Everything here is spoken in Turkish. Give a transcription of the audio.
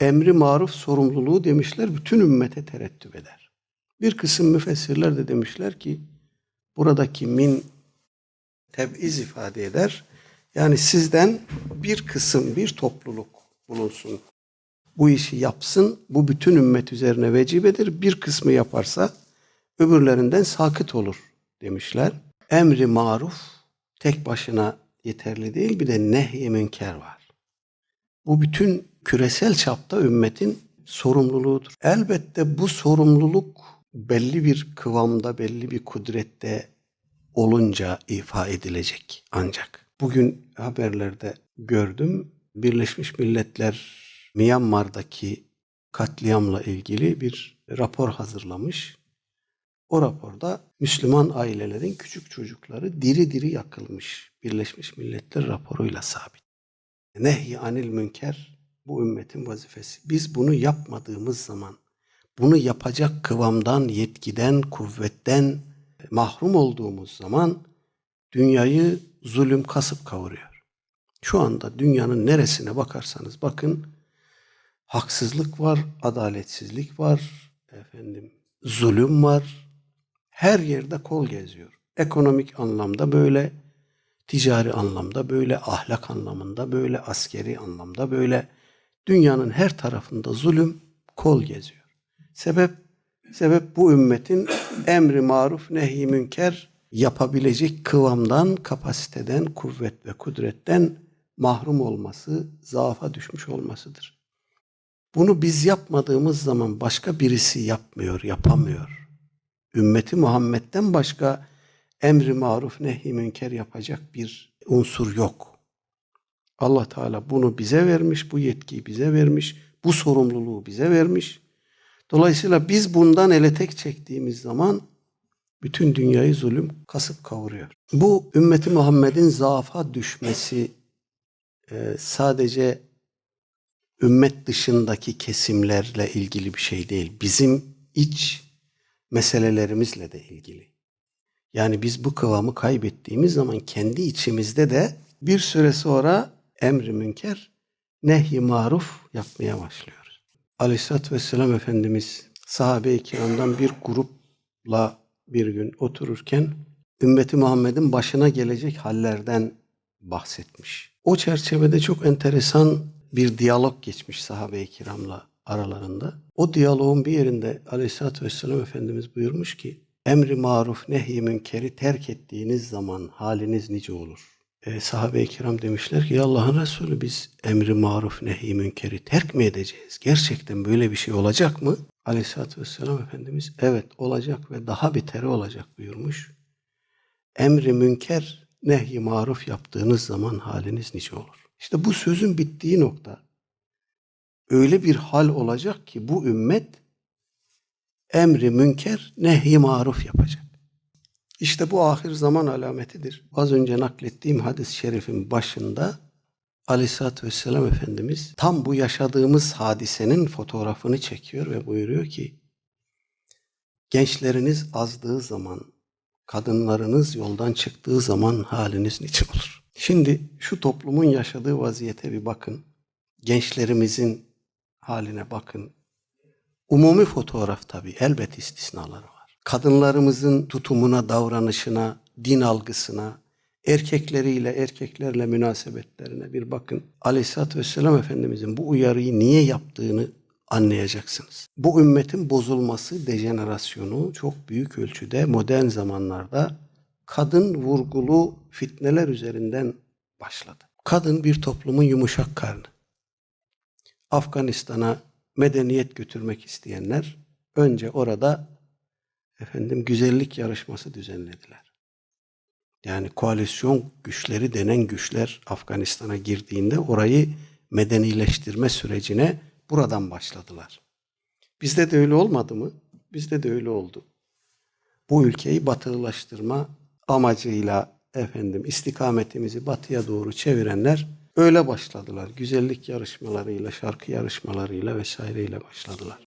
emri maruf sorumluluğu demişler bütün ümmete terettüp eder. Bir kısım müfessirler de demişler ki buradaki min teb'iz ifade eder. Yani sizden bir kısım, bir topluluk bulunsun. Bu işi yapsın. Bu bütün ümmet üzerine vecibedir. Bir kısmı yaparsa öbürlerinden sakıt olur demişler. Emri maruf tek başına yeterli değil. Bir de nehy-i münker var. Bu bütün küresel çapta ümmetin sorumluluğudur. Elbette bu sorumluluk belli bir kıvamda, belli bir kudrette olunca ifa edilecek ancak. Bugün haberlerde gördüm. Birleşmiş Milletler Myanmar'daki katliamla ilgili bir rapor hazırlamış. O raporda Müslüman ailelerin küçük çocukları diri diri yakılmış. Birleşmiş Milletler raporuyla sabit. Nehy anil münker bu ümmetin vazifesi. Biz bunu yapmadığımız zaman, bunu yapacak kıvamdan, yetkiden, kuvvetten mahrum olduğumuz zaman dünyayı zulüm kasıp kavuruyor. Şu anda dünyanın neresine bakarsanız bakın haksızlık var, adaletsizlik var, efendim zulüm var. Her yerde kol geziyor. Ekonomik anlamda böyle, ticari anlamda böyle, ahlak anlamında böyle, askeri anlamda böyle. Dünyanın her tarafında zulüm kol geziyor. Sebep sebep bu ümmetin emri maruf nehi münker yapabilecek kıvamdan, kapasiteden, kuvvet ve kudretten mahrum olması, zaafa düşmüş olmasıdır. Bunu biz yapmadığımız zaman başka birisi yapmıyor, yapamıyor. Ümmeti Muhammed'den başka emri maruf nehi münker yapacak bir unsur yok. Allah Teala bunu bize vermiş, bu yetkiyi bize vermiş, bu sorumluluğu bize vermiş. Dolayısıyla biz bundan ele tek çektiğimiz zaman bütün dünyayı zulüm kasıp kavuruyor. Bu ümmeti Muhammed'in zaafa düşmesi e, sadece ümmet dışındaki kesimlerle ilgili bir şey değil. Bizim iç meselelerimizle de ilgili. Yani biz bu kıvamı kaybettiğimiz zaman kendi içimizde de bir süre sonra emri münker, nehy maruf yapmaya başlıyoruz. Aleyhisselatü Vesselam Efendimiz sahabe-i kiramdan bir grupla bir gün otururken ümmeti Muhammed'in başına gelecek hallerden bahsetmiş. O çerçevede çok enteresan bir diyalog geçmiş sahabe-i kiramla aralarında. O diyaloğun bir yerinde Aleyhisselatü Vesselam Efendimiz buyurmuş ki emri maruf nehy münkeri terk ettiğiniz zaman haliniz nice olur? E, sahabe-i kiram demişler ki Allah'ın Resulü biz emri maruf nehy münkeri terk mi edeceğiz? Gerçekten böyle bir şey olacak mı? Aleyhisselatü Vesselam Efendimiz evet olacak ve daha beteri olacak buyurmuş. Emri münker nehy maruf yaptığınız zaman haliniz nice olur. İşte bu sözün bittiği nokta öyle bir hal olacak ki bu ümmet emri münker nehy maruf yapacak. İşte bu ahir zaman alametidir. Az önce naklettiğim hadis-i şerifin başında Aleyhisselatü Vesselam Efendimiz tam bu yaşadığımız hadisenin fotoğrafını çekiyor ve buyuruyor ki gençleriniz azdığı zaman, kadınlarınız yoldan çıktığı zaman haliniz niçin olur? Şimdi şu toplumun yaşadığı vaziyete bir bakın. Gençlerimizin haline bakın. Umumi fotoğraf tabii elbet istisnaları var. Kadınlarımızın tutumuna, davranışına, din algısına, erkekleriyle, erkeklerle münasebetlerine bir bakın. Aleyhisselatü Vesselam Efendimizin bu uyarıyı niye yaptığını anlayacaksınız. Bu ümmetin bozulması, dejenerasyonu çok büyük ölçüde modern zamanlarda kadın vurgulu fitneler üzerinden başladı. Kadın bir toplumun yumuşak karnı. Afganistan'a medeniyet götürmek isteyenler önce orada efendim güzellik yarışması düzenlediler. Yani koalisyon güçleri denen güçler Afganistan'a girdiğinde orayı medenileştirme sürecine buradan başladılar. Bizde de öyle olmadı mı? Bizde de öyle oldu. Bu ülkeyi batılılaştırma amacıyla efendim istikametimizi batıya doğru çevirenler öyle başladılar. Güzellik yarışmalarıyla, şarkı yarışmalarıyla vesaireyle başladılar.